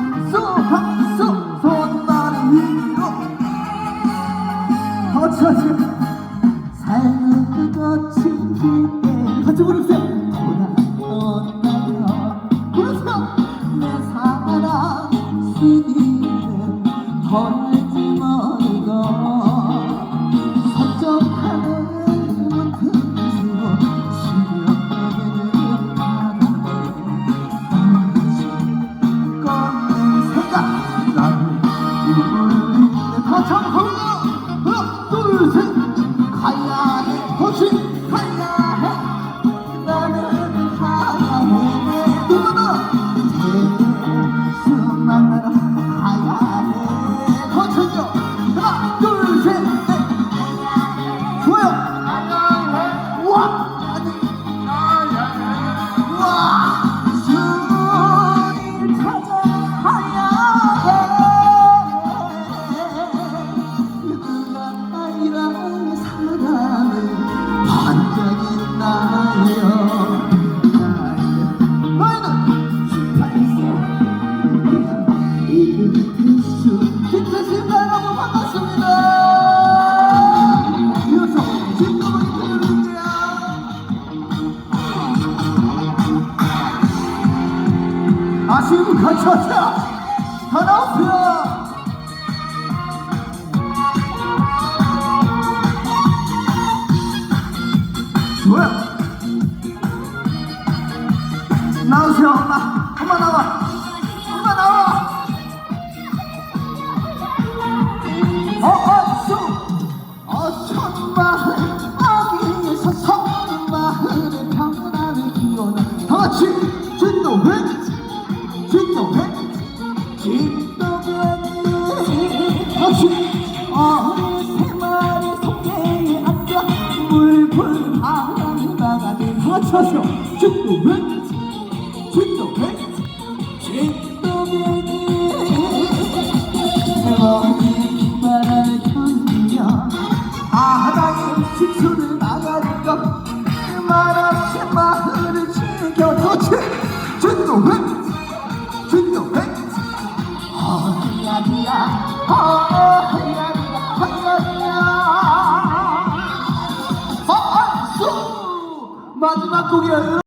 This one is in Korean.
박수 박수 손만 위로. 거쳐지 삶은 거친 길에 같이 부르세요. 돌아온다며 부르세요 내 사랑 시기는 돌 같이 하자 다 나오세요 좋아 나오세요 엄마. 엄마 나와. 엄마 나와. 어어수. 어천 마을 아기에서 성 마을의 평안을 기원하 다 같이 진도회. 진도회. 진도회는 같이 어느 세 마리 속개에 앉아 물풀 바람이 나가는 다 같이 하세요. 진도회 마지막 곡이에요